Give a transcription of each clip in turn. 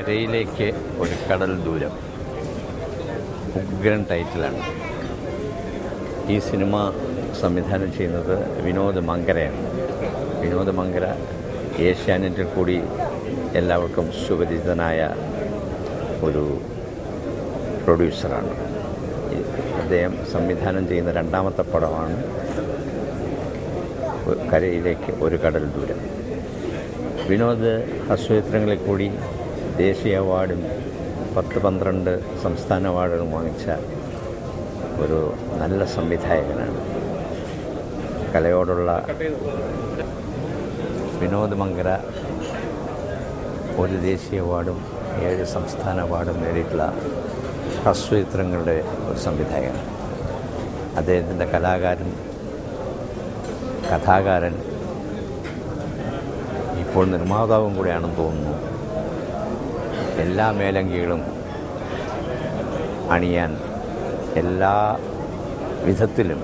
കരയിലേക്ക് ഒരു കടൽ ദൂരം. ഉഗ്രൻ ടൈറ്റിലാണ്. ഈ സിനിമ സംവിധാനം ചെയ്യുന്നത് വിനോദ് മങ്കരയാണ്. വിനോദ് മങ്കര ഏഷ്യാനെറ്റിൽ കൂടി എല്ലാവർക്കും സുപരിചിതനായ ഒരു പ്രൊഡ്യൂസറാണ്. അദ്ദേഹം സംവിധാനം ചെയ്യുന്ന രണ്ടാമത്തെ പടമാണ് കരയിലേക്ക് ഒരു കടൽ ദൂരം. വിനോദ് ഹസ്വചിത്രങ്ങളിൽ കൂടി ദേശീയ അവാർഡും പത്ത് പന്ത്രണ്ട് സംസ്ഥാന അവാർഡുകളും വാങ്ങിച്ച ഒരു നല്ല സംവിധായകനാണ്. കലയോടുള്ള വിനോദ് മങ്കര ഒരു ദേശീയ അവാർഡും ഏഴ് സംസ്ഥാന അവാർഡും നേടിയിട്ടുള്ള ഹ്രസ്വചിത്രങ്ങളുടെ ഒരു സംവിധായകൻ. അദ്ദേഹത്തിന്റെ കലാകാരൻ കഥാകാരൻ ഇപ്പോൾ നിർമ്മാതാവും കൂടെയാണെന്ന് തോന്നുന്നു. എല്ലാ മേലങ്കികളും അണിയാൻ എല്ലാ വിധത്തിലും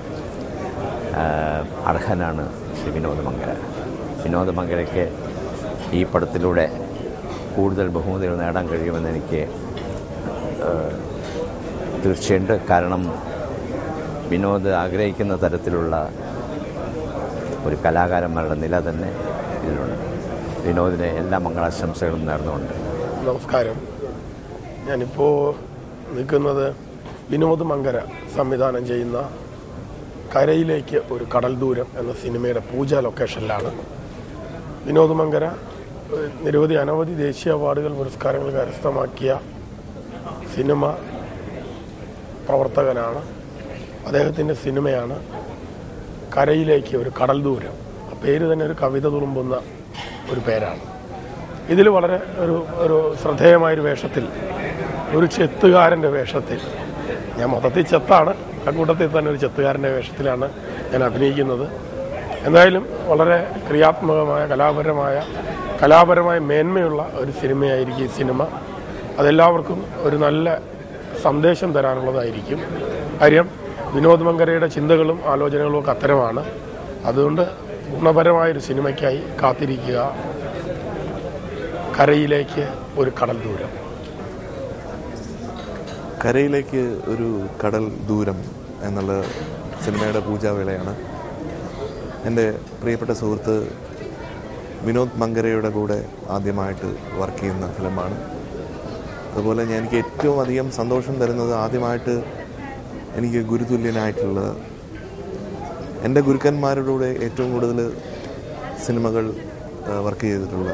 അർഹനാണ് ശ്രീ വിനോദ് വിനോദമംഗലയ്ക്ക് ഈ പടത്തിലൂടെ കൂടുതൽ ബഹുമതികൾ നേടാൻ കഴിയുമെന്ന് എനിക്ക് തീർച്ചയുണ്ട്. കാരണം വിനോദ് ആഗ്രഹിക്കുന്ന തരത്തിലുള്ള ഒരു കലാകാരന്മാരുടെ നില തന്നെ ഇതിലുണ്ട്. വിനോദിനെ എല്ലാ മംഗളാശംസകളും നേർന്നുകൊണ്ട് നമസ്കാരം. ഞാനിപ്പോൾ നിൽക്കുന്നത് വിനോദ് മങ്കര സംവിധാനം ചെയ്യുന്ന കരയിലേക്ക് ഒരു കടൽ ദൂരം എന്ന സിനിമയുടെ പൂജ ലൊക്കേഷനിലാണ്. വിനോദ് മങ്കര നിരവധി അനവധി ദേശീയ അവാർഡുകൾ പുരസ്കാരങ്ങൾ കരസ്ഥമാക്കിയ സിനിമ പ്രവർത്തകനാണ്. അദ്ദേഹത്തിന്റെ സിനിമയാണ് കരയിലേക്ക് ഒരു കടൽ ദൂരം. പേര് തന്നെ ഒരു കവിത തുളുമ്പുന്ന ഒരു പേരാണ്. ഇതിൽ വളരെ ഒരു ഒരു ശ്രദ്ധേയമായൊരു വേഷത്തിൽ ഒരു ചെത്തുകാരന്റെ വേഷത്തിൽ. ഞാൻ മൊത്തത്തിൽ ചെത്താണ്. ആ കൂട്ടത്തിൽ തന്നെ ഒരു ചെത്തുകാരന്റെ വേഷത്തിലാണ് ഞാൻ അഭിനയിക്കുന്നത്. എന്തായാലും വളരെ ക്രിയാത്മകമായ കലാപരമായ കലാപരമായ മേന്മയുള്ള ഒരു സിനിമയായിരിക്കും ഈ സിനിമ. അതെല്ലാവർക്കും ഒരു നല്ല സന്ദേശം തരാനുള്ളതായിരിക്കും. കാര്യം വിനോദ് മങ്കരയുടെ ചിന്തകളും ആലോചനകളും ഒക്കെ അത്തരമാണ്. അതുകൊണ്ട് ഗുണപരമായൊരു സിനിമയ്ക്കായി കാത്തിരിക്കുക. കരയിലേക്ക് ഒരു കടൽ ദൂരം. കരയിലേക്ക് ഒരു കടൽ ദൂരം എന്നുള്ള സിനിമയുടെ പൂജാവേളയാണ്. എന്റെ പ്രിയപ്പെട്ട സുഹൃത്ത് വിനോദ് മങ്കരയുടെ കൂടെ ആദ്യമായിട്ട് വർക്ക് ചെയ്യുന്ന ഫിലിമാണ്. അതുപോലെ ഞാൻ എനിക്ക് ഏറ്റവും അധികം സന്തോഷം തരുന്നത് ആദ്യമായിട്ട് എനിക്ക് ഗുരുതുല്യനായിട്ടുള്ള എന്റെ ഗുരുക്കന്മാരുടെ ഏറ്റവും കൂടുതൽ സിനിമകൾ വർക്ക് ചെയ്തിട്ടുള്ള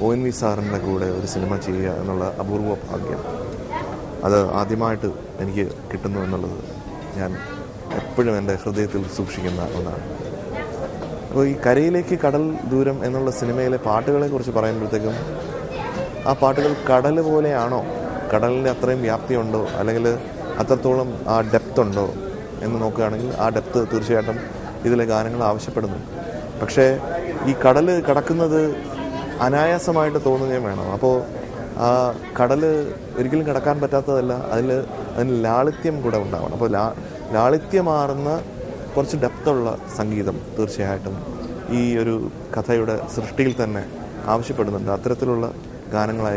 ഒ എൻ വി സാറിന്റെ കൂടെ ഒരു സിനിമ ചെയ്യുക എന്നുള്ള അപൂർവ ഭാഗ്യം. അത് ആദ്യമായിട്ട് എനിക്ക് കിട്ടുന്നു എന്നുള്ളത് ഞാൻ എപ്പോഴും എന്റെ ഹൃദയത്തിൽ സൂക്ഷിക്കുന്ന ഒന്നാണ്. അപ്പോൾ ഈ കരയിലേക്ക് കടൽ ദൂരം എന്നുള്ള സിനിമയിലെ പാട്ടുകളെ കുറിച്ച് പറയുമ്പോഴത്തേക്കും ആ പാട്ടുകൾ കടൽ പോലെയാണോ? കടലിന്റെ അത്രയും വ്യാപ്തിയുണ്ടോ അല്ലെങ്കിൽ അത്രത്തോളം ആ ഡെപ്ത് ഉണ്ടോ? എന്ന് നോക്കുകയാണെങ്കിൽ ആ ഡെപ്ത് തീർച്ചയായിട്ടും ഇതിലെ ഗാനങ്ങൾ ആവശ്യപ്പെടുന്നു. പക്ഷേ ഈ കടൽ കടക്കുന്നത് അനായാസമായിട്ട് തോന്നുകയും വേണം. അപ്പോൾ ആ കടൽ ഒരിക്കലും കിടക്കാൻ പറ്റാത്തതല്ല. അതിൽ അതിന് ലാളിത്യം കൂടെ ഉണ്ടാവണം. അപ്പോൾ ലാ ലാളിത്യമാർന്ന കുറച്ച് ഡെപ്തുള്ള സംഗീതം തീർച്ചയായിട്ടും ഈ ഒരു കഥയുടെ സൃഷ്ടിയിൽ തന്നെ ആവശ്യപ്പെടുന്നുണ്ട്. അത്തരത്തിലുള്ള ഗാനങ്ങളായിരിക്കും